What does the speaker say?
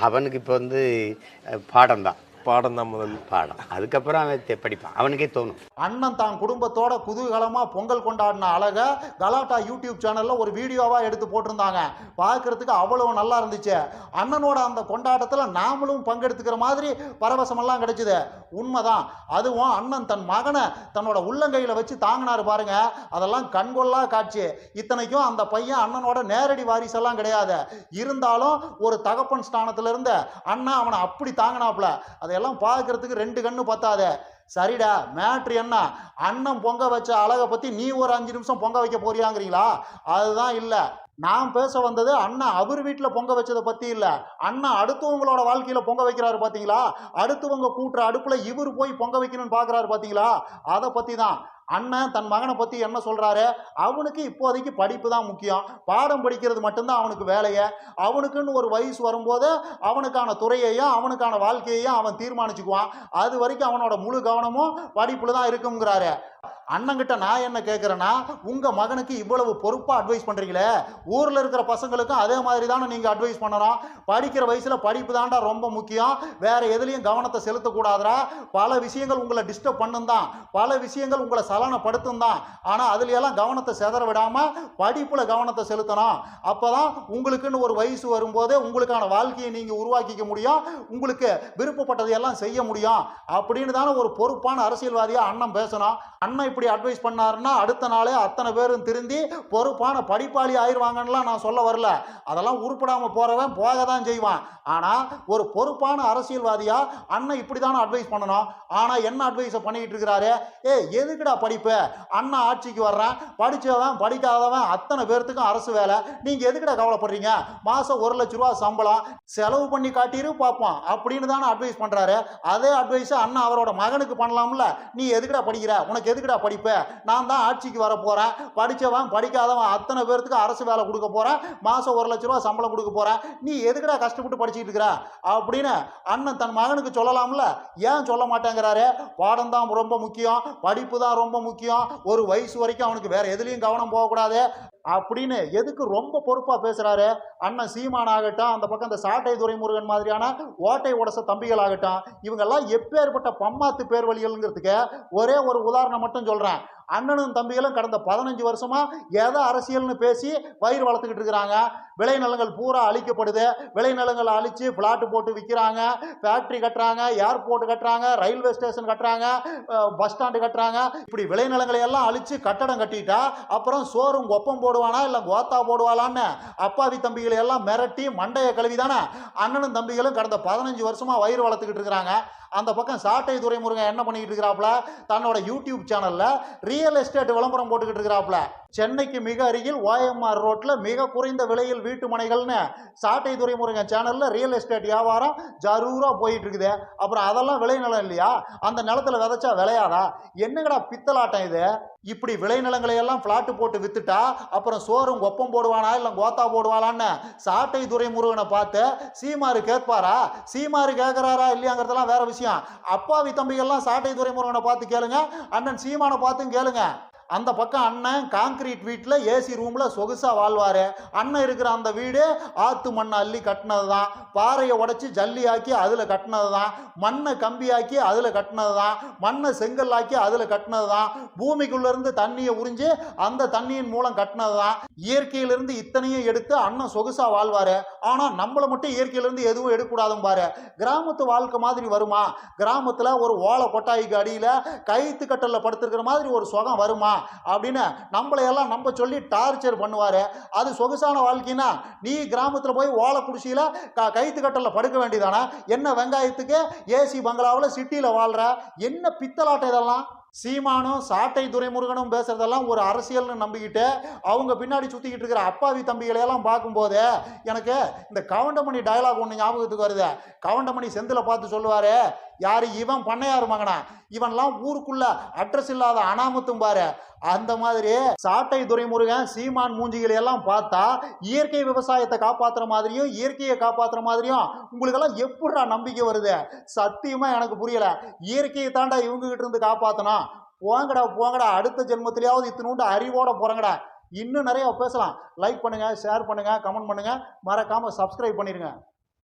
அவனுக்கு இப்போ வந்து பாடம் தான் பாடம் தான் முதல் பாடம். அதுக்கப்புறம் அவன் தெ- படிப்பான். அவனுக்கே தோணும். அண்ணன் தான் குடும்பத்தோட குதூகலமா பொங்கல் கொண்டாடின அழக கலாட்டா யூடியூப் சேனல்ல ஒரு வீடியோவா எடுத்து போட்டிருந்தாங்க. பார்க்கறதுக்கு அவ்வளவு நல்லா இருந்துச்சு. அண்ணனோட அந்த கொண்டாட்டத்துல நாமளும் பங்கெடுத்துக்கிற மாதிரி பரவசமெல்லாம் கிடைச்சுது. உண்மைதான். அதுவும் அண்ணன் தன் மகனை தன்னோட உள்ளங்கையில வச்சு தாங்கினாரு பாருங்க. அதெல்லாம் கண்கொள்ளா காட்சி. இத்தனைக்கும் அந்த பையன் அண்ணனோட நேரடி வாரிசெல்லாம் கிடையாது. இருந்தாலும் ஒரு தகப்பன் ஸ்தானத்துல இருந்து அண்ணன் அவனை அப்படி தாங்கினாப்புல. அதையெல்லாம் பார்க்கறதுக்கு ரெண்டு கண்ணு பத்தாதே. சரிடா மேட்ரு என்ன? அண்ணன் பொங்க வச்ச அழகை பற்றி நீ ஒரு அஞ்சு நிமிஷம் பொங்க வைக்க போறியாங்கிறீங்களா? அதுதான் இல்லை. நான் பேச வந்தது அண்ணன் அவர் வீட்டில் பொங்க வச்சதை பற்றி இல்லை. அண்ணன் அடுத்தவங்களோட வாழ்க்கையில் பொங்க வைக்கிறாரு பார்த்தீங்களா அடுத்தவங்க கூட்டுற அடுப்பில் இவர் போய் பொங்க வைக்கணும்னு பார்க்குறாரு பார்த்தீங்களா அதை பற்றி தான் அண்ணன் தன் மகனை பற்றி என்ன சொல்கிறாரு அவனுக்கு இப்போதைக்கு படிப்பு தான் முக்கியம். பாடம் படிக்கிறது மட்டும்தான் அவனுக்கு வேலையை. அவனுக்குன்னு ஒரு வயசு வரும்போது அவனுக்கான துறையையும் அவனுக்கான வாழ்க்கையையும் அவன் தீர்மானிச்சுக்குவான். அது வரைக்கும் அவனோட முழு கவனமும் படிப்பில் தான் இருக்குங்கிறாரு அண்ணங்கிட்ட நான் என்ன கேட்குறேன்னா உங்கள் மகனுக்கு இவ்வளவு பொறுப்பாக அட்வைஸ் பண்ணுறீங்களே ஊரில் இருக்கிற பசங்களுக்கும் அதே மாதிரி தானே நீங்கள் அட்வைஸ் பண்ணணும். படிக்கிற வயசில் படிப்பு தாண்டா ரொம்ப முக்கியம். வேறு எதுலேயும் கவனத்தை செலுத்தக்கூடாதுரா பல விஷயங்கள் உங்களை டிஸ்டர்ப் பண்ணும் தான் பல விஷயங்கள் உங்களை சலனப்படுத்தும் தான் ஆனால் அதுலையெல்லாம் கவனத்தை செதற விடாமல் படிப்பில் கவனத்தை செலுத்தணும். அப்போ தான் உங்களுக்குன்னு ஒரு வயசு வரும்போது உங்களுக்கான வாழ்க்கையை நீங்கள் உருவாக்கிக்க முடியும். உங்களுக்கு விருப்பப்பட்டதையெல்லாம் செய்ய முடியும். அப்படின்னு தானே ஒரு பொறுப்பான அரசியல்வாதியாக அண்ணன் பேசணும். அண்ணன் இப்படி அட்வைஸ் பண்ணாருன்னா அடுத்த நாளே அத்தனை பேரும் திருந்தி பொறுப்பான படிப்பாளி ஆயிடுவாங்கன்னுலாம் நான் சொல்ல வரல. அதெல்லாம் உருப்படாமல் போகிறவன் போக தான் செய்வான். ஆனால் ஒரு பொறுப்பான அரசியல்வாதியாக அண்ணன் இப்படி தானே அட்வைஸ் பண்ணணும்? ஆனால் என்ன அட்வைஸை பண்ணிக்கிட்டு இருக்கிறாரு? ஏ எதுக்குடா படிப்பு? அண்ணன் ஆட்சிக்கு வர்றேன் படித்தவன் படிக்காதவன் அத்தனை பேர்த்துக்கும் அரசு வேலை. நீங்கள் எதுக்குடா கவலைப்படுறீங்க? மாதம் ஒரு லட்ச ரூபா சம்பளம் செலவு பண்ணி காட்டிடு பார்ப்போம் அப்படின்னு தானே அட்வைஸ் பண்ணுறாரு அதே அட்வைஸை அண்ணன் அவரோட மகனுக்கு பண்ணலாம்ல. நீ எதுக்குடா படிக்கிற? உனக்கு எதுக்குடா படிப்பு நான் தான் ஆட்சிக்கு வர போகிறேன் படித்தவன் படிக்காதவன் அத்தனை பேர்த்துக்கு அரசு வேலை கொடுக்க போகிறேன் மாதம் ஒரு லட்ச ரூபா சம்பளம் கொடுக்க போகிறேன் நீ எதுக்குடா கஷ்டப்பட்டு படிச்சுட்டு இருக்கிற? அப்படின்னு அண்ணன் தன் மகனுக்கு சொல்லலாம்ல? ஏன் சொல்ல மாட்டேங்கிறாரு? பாடம் தான் ரொம்ப முக்கியம். படிப்பு தான் ரொம்ப முக்கியம். ஒரு வயசு வரைக்கும் அவனுக்கு வேறு எதுலேயும் கவனம் போகக்கூடாது. அப்படின்னு எதுக்கு ரொம்ப பொறுப்பாக பேசுகிறாரு அண்ணன் சீமான் ஆகட்டும் அந்த பக்கம் இந்த சாட்டை துரைமுருகன் மாதிரியான ஓட்டை உடச தம்பிகள் ஆகட்டும் இவங்கெல்லாம் எப்பேற்பட்ட பம்மாத்து பேர் வழிகள்ங்கிறதுக்கு ஒரே ஒரு உதாரணம் மட்டும் சொல்கிறேன் அண்ணனும் தம்பிகளும் கடந்த பதினஞ்சு வருஷமா எதை அரசியல்னு பேசி பயிர் வளர்த்துக்கிட்டு இருக்கிறாங்க. விளைநிலங்கள் பூரா அழிக்கப்படுது. விளைநிலங்களை அழிச்சு பிளாட் போட்டு விற்கிறாங்க ஃபேக்ட்ரி கட்டுறாங்க. ஏர்போர்ட் கட்டுறாங்க. ரயில்வே ஸ்டேஷன் கட்டுறாங்க. பஸ் ஸ்டாண்டு கட்டுறாங்க. இப்படி விளைநிலங்களை எல்லாம் அழிச்சு கட்டடம் கட்டிட்டா அப்புறம் சோறும் கொப்பம் போடுவானா? இல்லை கோத்தா போடுவாளான்னு? அப்பாவி தம்பிகளை எல்லாம் மிரட்டி மண்டையை கழுவி தானே அண்ணனும் தம்பிகளும் கடந்த பதினஞ்சு வருஷமா வயிறு வளர்த்துக்கிட்டு இருக்கிறாங்க. அந்த பக்கம் சாட்டை துறைமுருகன் என்ன பண்ணிக்கிட்டு இருக்கிறாப்புல? தன்னோட யூடியூப் சேனலில் ரியல் எஸ்டேட் விளம்பரம் போட்டுக்கிட்டு இருக்கிறாப்புல. சென்னைக்கு மிக அருகில் ஓஎம்ஆர் ரோட்டில் மிக குறைந்த விலையில் வீட்டு மனைகள்னு சாட்டை துறைமுருகன் சேனலில் ரியல் எஸ்டேட் வியாபாரம் ஜரூராக போயிட்டு இருக்குது அப்புறம் அதெல்லாம் விளைநிலம் இல்லையா? அந்த நிலத்தில் விதைச்சா விளையாதா? என்னங்கடா பித்தலாட்டம் இது? இப்படி விளைநிலங்களை எல்லாம் ஃப்ளாட்டு போட்டு வித்துட்டா அப்புறம் சோறும் கொப்பம் போடுவானா இல்லை கோத்தா போடுவாளான்னு சாட்டை துறைமுருகனை பார்த்து சீமாரு கேட்பாரா? சீமாரு கேட்குறாரா இல்லையாங்கிறதெல்லாம் வேற விஷயம் அப்பாவி தம்பிகள்லாம் சாட்டை துறைமுருகனை பார்த்து கேளுங்க. அண்ணன் சீமானை பார்த்தும் கேளுங்க. அந்த பக்கம் அண்ணன் காங்கிரீட் வீட்டில் ஏசி ரூமில் சொகுசாக வாழ்வார். அண்ணன் இருக்கிற அந்த வீடு ஆற்று மண்ணை அள்ளி கட்டினது தான் பாறையை உடைச்சி ஜல்லி ஆக்கி அதில் கட்டினது தான் மண்ணை கம்பியாக்கி அதில் கட்டினது தான் மண்ணை செங்கல்லாக்கி அதில் கட்டினது தான் பூமிக்குள்ளேருந்து தண்ணியை உறிஞ்சு அந்த தண்ணியின் மூலம் கட்டினது தான் இயற்கையிலிருந்து இத்தனையும் எடுத்து அண்ணன் சொகுசாக வாழ்வார். ஆனால் நம்மளை மட்டும் இயற்கையிலேருந்து எதுவும் எடுக்கக்கூடாதும் பாரு. கிராமத்து வாழ்க்கை மாதிரி வருமா? கிராமத்தில் ஒரு ஓலை கொட்டாய்க்கு அடியில் கைத்து கட்டலில் படுத்துருக்கிற மாதிரி ஒரு சுகம் வருமா? அப்படின்னு நம்மளையெல்லாம் நம்ம சொல்லி டார்ச்சர் பண்ணுவார். அது சொகுசான வாழ்க்கைனா நீ கிராமத்தில் போய் ஓலை குடிசியில் க கைத்து கட்டலில் படுக்க வேண்டியதானே? என்ன வெங்காயத்துக்கு ஏசி பங்களாவில் சிட்டியில் வாழ்கிற என்ன பித்தலாட்டம் இதெல்லாம்? சீமானும் சாட்டை துரைமுருகனும் பேசுறதெல்லாம் ஒரு அரசியல்னு நம்பிக்கிட்டு அவங்க பின்னாடி சுற்றிக்கிட்டு இருக்கிற அப்பாவி தம்பிகளை எல்லாம் பார்க்கும்போது எனக்கு இந்த கவுண்டமணி டயலாக் ஒன்று ஞாபகத்துக்கு வருது. கவுண்டமணி செந்தில் பார்த்து சொல்லுவார் யார்? இவன் பண்ணையார் மகனா. இவன்லாம் ஊருக்குள்ள அட்ரஸ் இல்லாத அனாமத்தும் பாரு. அந்த மாதிரி சாட்டை துரைமுருகன் சீமான் மூஞ்சிகளை எல்லாம் பார்த்தா இயற்கை விவசாயத்தை காப்பாத்துற மாதிரியும் இயற்கையை காப்பாத்துற மாதிரியும் உங்களுக்கெல்லாம் எப்படா நம்பிக்கை வருது? சத்தியமா எனக்கு புரியல. இயற்கையை தாண்டா இவங்க கிட்ட இருந்து காப்பாத்தணும் போங்கடா போங்கடா. அடுத்த ஜென்மத்திலேயாவது இத்தினோண்டு அறிவோட போறங்கடா. இன்னும் நிறைய பேசலாம். லைக் பண்ணுங்க ஷேர் பண்ணுங்க கமெண்ட் பண்ணுங்க. மறக்காம சப்ஸ்கிரைப் பண்ணிருங்க.